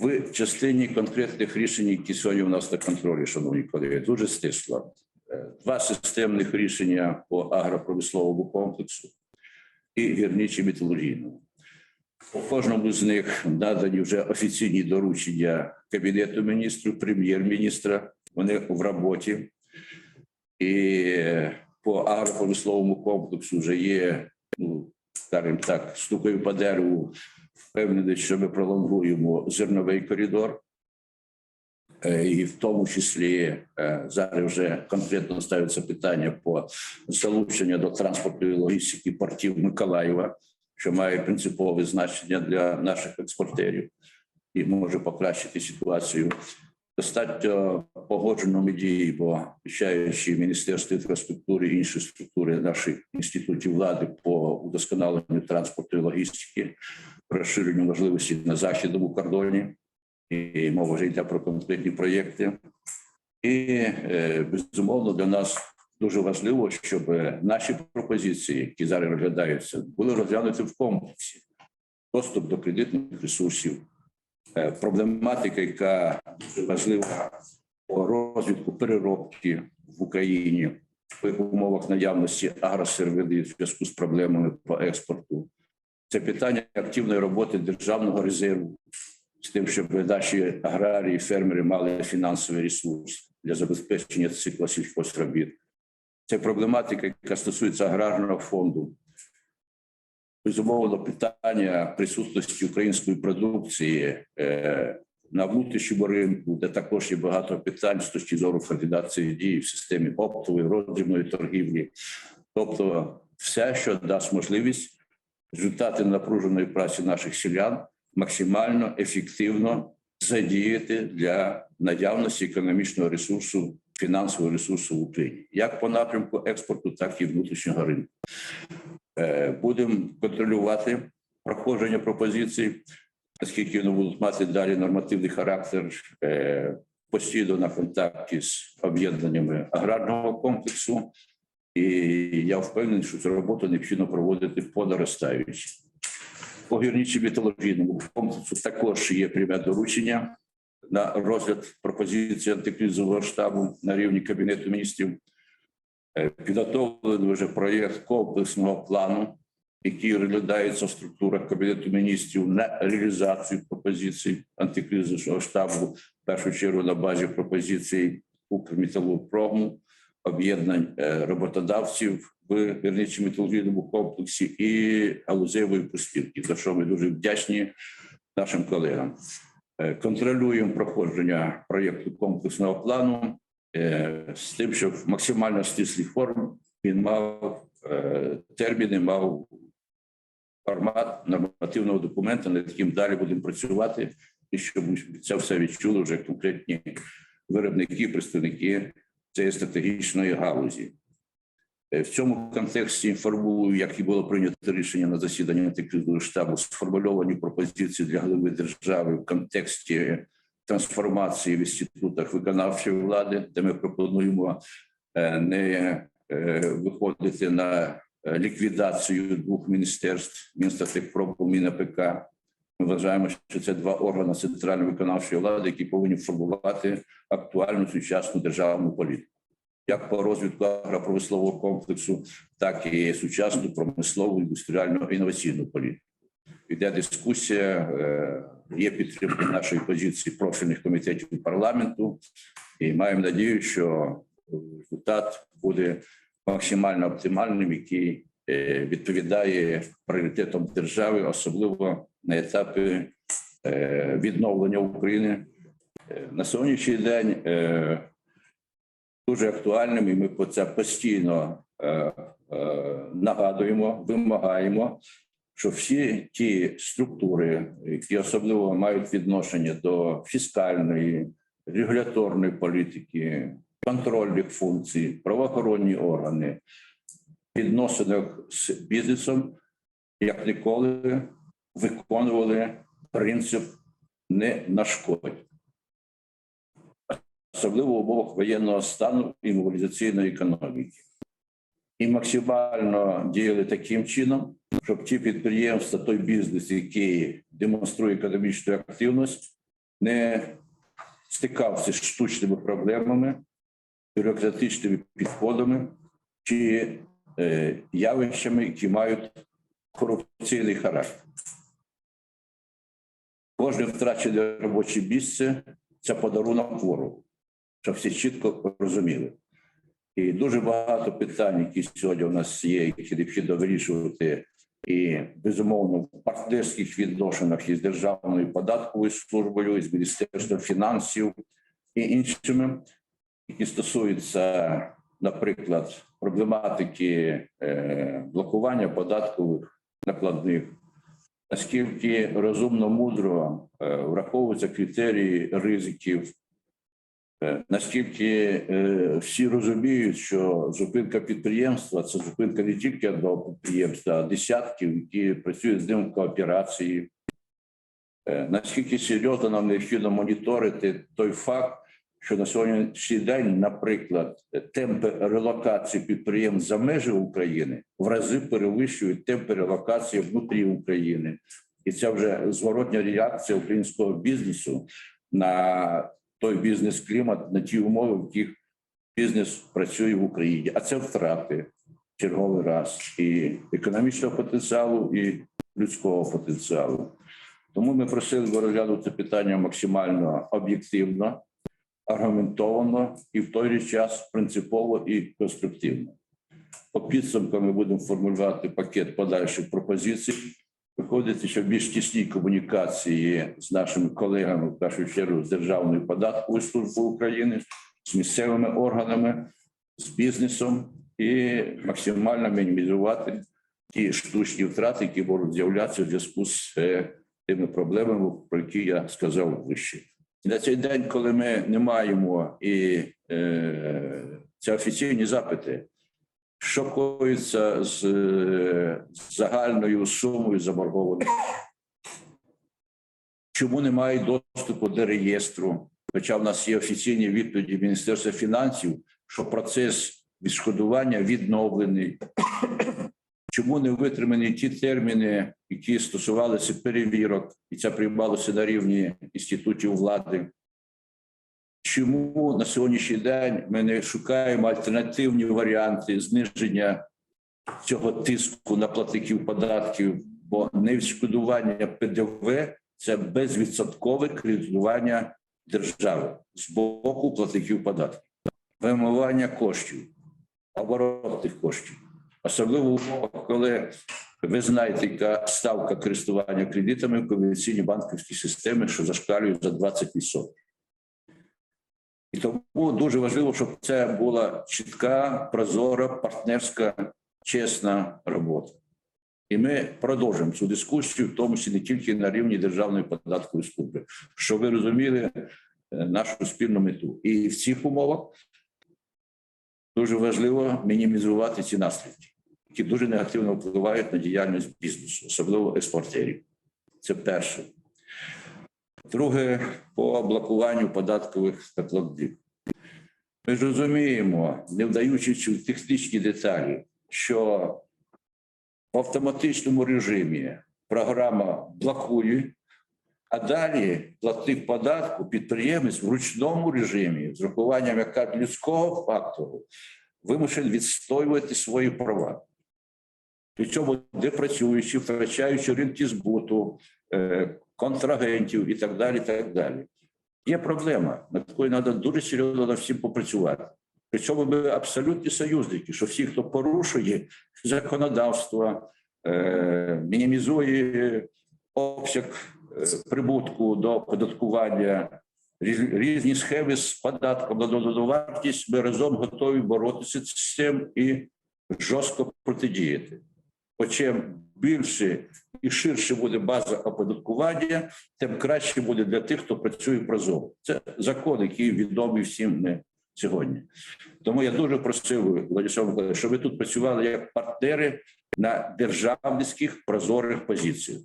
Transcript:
В частині конкретних рішень, які сьогодні у нас на контролі, шановні колеги, дуже стисло. Е, Два системних рішення по агропромисловому комплексу і гірничі металургійному. По кожному з них надані вже офіційні доручення Кабінету міністрів, прем'єр-міністра. Вони в роботі. І по агропромисловому комплексу вже є, ну, скажімо так, стукаю по дереву, впевнений, що ми пролонгуємо зерновий коридор. Е, І в тому числі е, зараз вже конкретно ставиться питання по залученню до транспортної логістики портів Миколаєва, що має принципове значення для наших експортерів і може покращити ситуацію. Достатньо погоджено дії, бо обіцяючи Міністерство інфраструктури і інші структури наших інститутів влади по удосконаленню транспортної логістики, розширенню можливості на західному кордоні, і мова вже йде про конкретні проєкти. І е, безумовно для нас дуже важливо, щоб наші пропозиції, які зараз розглядаються, були розглянуті в комплексі. Доступ до кредитних ресурсів, е, проблематика, яка дуже важлива розвитку переробки в Україні в умовах наявності агросервиди в зв'язку з проблемами по експорту. Це питання активної роботи державного резерву з тим, щоб наші аграрії, фермери мали фінансовий ресурс для забезпечення цикла сільхозробіт. Це проблематика, яка стосується аграрного фонду. Безумовно, питання присутності української продукції е, на внутрішньому ринку, де також є багато питань з точки зору координації дій в системі оптової роздрібної торгівлі, тобто все, що дасть можливість результати напруженої праці наших селян максимально ефективно задіяти для наявності економічного ресурсу, фінансового ресурсу в Україні, як по напрямку експорту, так і внутрішнього ринку. Е, Будемо контролювати проходження пропозицій, оскільки вони будуть мати далі нормативний характер. е, Постійно на контакті з об'єднаннями аграрного комплексу, і я впевнений, що цю роботу необхідно проводити по наростаючій. По гірничі металургійному комплексу також є пряме доручення на розгляд пропозиції антикризового штабу на рівні Кабінету міністрів. Е, Підготовлений вже проєкт комплексного плану, який розглядається в структурах Кабінету міністрів на реалізацію пропозицій антикризового штабу, в першу чергу на базі пропозицій Укрметалургпрому, об'єднань е, роботодавців в гірничому металургійному комплексі і галузевої проспілки, за що ми дуже вдячні нашим колегам. Е, Контролюємо проходження проєкту комплексного плану е, з тим, щоб в максимально стислій формі він мав терміни, мав формат нормативного документа, над яким далі будемо працювати, і щоб це все відчули вже конкретні виробники, представники цієї стратегічної галузі. Е, В цьому контексті інформую, як і було прийнято рішення на засіданні антикризового штабу, сформульовані пропозиції для голови держави в контексті трансформації в інститутах виконавчої влади, де ми пропонуємо е, не е, виходити на ліквідацію двох міністерств Мінстратегпропу, МінАПК. Ми вважаємо, що це два органи центральної виконавчої влади, які повинні формувати актуальну сучасну державну політику як по розвитку агропромислового комплексу, так і сучасну промислову індустріальну інноваційну політику. Йде дискусія, е, є підтримка нашої позиції профільних комітетів парламенту, і маємо надію, що результат буде максимально оптимальним, який е, відповідає пріоритетам держави, особливо на етапі е, відновлення України. Е, На сьогоднішній день е, дуже актуальним, і ми про це постійно нагадуємо, вимагаємо, що всі ті структури, які особливо мають відношення до фіскальної, регуляторної політики, контрольних функцій, правоохоронні органи, відносинах з бізнесом, як ніколи виконували принцип не нашкодь особливо в умовах воєнного стану і мобілізаційної економіки. І максимально діяли таким чином, щоб ті підприємства, той бізнес, який демонструє економічну активність, не стикався з штучними проблемами, бюрократичними підходами чи е, явищами, які мають корупційний характер. Кожне втрачене робоче місце це подарунок ворогу, щоб всі чітко розуміли. І дуже багато питань, які сьогодні у нас є, які необхідно вирішувати, і безумовно в партнерських відношеннях із Державною податковою службою, із Міністерством фінансів і іншими, які стосуються, наприклад, проблематики е, блокування податкових накладних, наскільки розумно мудро е, враховуються критерії ризиків. Е, Наскільки е, всі розуміють, що зупинка підприємства це зупинка не тільки одного підприємства, а десятків, які працюють з ним в кооперації. Наскільки серйозно нам необхідно моніторити той факт, що на сьогоднішній день, наприклад, темпи релокації підприємств за межі України в рази перевищують темпи релокації внутрі України, і це вже зворотня реакція українського бізнесу на той бізнес-клімат, на ті умови, в яких бізнес працює в Україні. А це втрати черговий раз і економічного потенціалу, і людського потенціалу. Тому ми просили би розглянути питання максимально об'єктивно, аргументовано і в той же час принципово і конструктивно. По підсумкам ми будемо формулювати пакет подальших пропозицій. Виходить, що в більш тісній комунікації з нашими колегами, в першу чергу з Державною податковою службою України, з місцевими органами, з бізнесом і максимально мінімізувати ті штучні втрати, які можуть з'являтися в зв'язку з е, тими проблемами, про які я сказав вище. І на цей день, коли ми не маємо і е, це офіційні запити, що коїться з е, загальною сумою заборгованості? Чому немає доступу до реєстру? Хоча в нас є офіційні відповіді Міністерства фінансів, що процес відшкодування відновлений. Чому не витримані ті терміни, які стосувалися перевірок, і це приймалося на рівні інститутів влади? Чому на сьогоднішній день ми не шукаємо альтернативні варіанти зниження цього тиску на платників податків? Бо невідшкодування ПДВ це безвідсоткове кредитування держави з боку платників податків, вимивання коштів, оборот тих коштів, особливо в умовах, коли ви знаєте, яка ставка користування кредитами в комерційній банківській системі, що зашкалює за 20%. І тому дуже важливо, щоб це була чітка, прозора, партнерська, чесна робота. І ми продовжимо цю дискусію, в тому числі не тільки на рівні Державної податкової служби, щоб ви розуміли е, нашу спільну мету. І в цих умовах дуже важливо мінімізувати ці наслідки, які дуже негативно впливають на діяльність бізнесу, особливо експортерів. Це перше. Друге, по блокуванню податкових накладів. Ми ж розуміємо, не вдаючись в технічні деталі, що в автоматичному режимі програма блокує, а далі платник податку підприємець в ручному режимі з рахуванням яка людського фактору вимушений відстоювати свої права. При цьому де працюючи, втрачаючи ринки збуту, е, контрагентів і так далі. так далі. Є проблема, над якою треба дуже серйозно над всім попрацювати. Причому ми абсолютні союзники, що всі, хто порушує законодавство, е, мінімізує обсяг прибутку до оподаткування, різні схеми з податком на додану вартість, ми разом готові боротися з цим і жорстко протидіяти. Бо чим більше і ширше буде база оподаткування, тим краще буде для тих, хто працює прозоро. Це закон, який відомий всім не сьогодні. Тому я дуже просив Владислав щоб ви тут працювали як партнери на державницьких прозорих позиціях.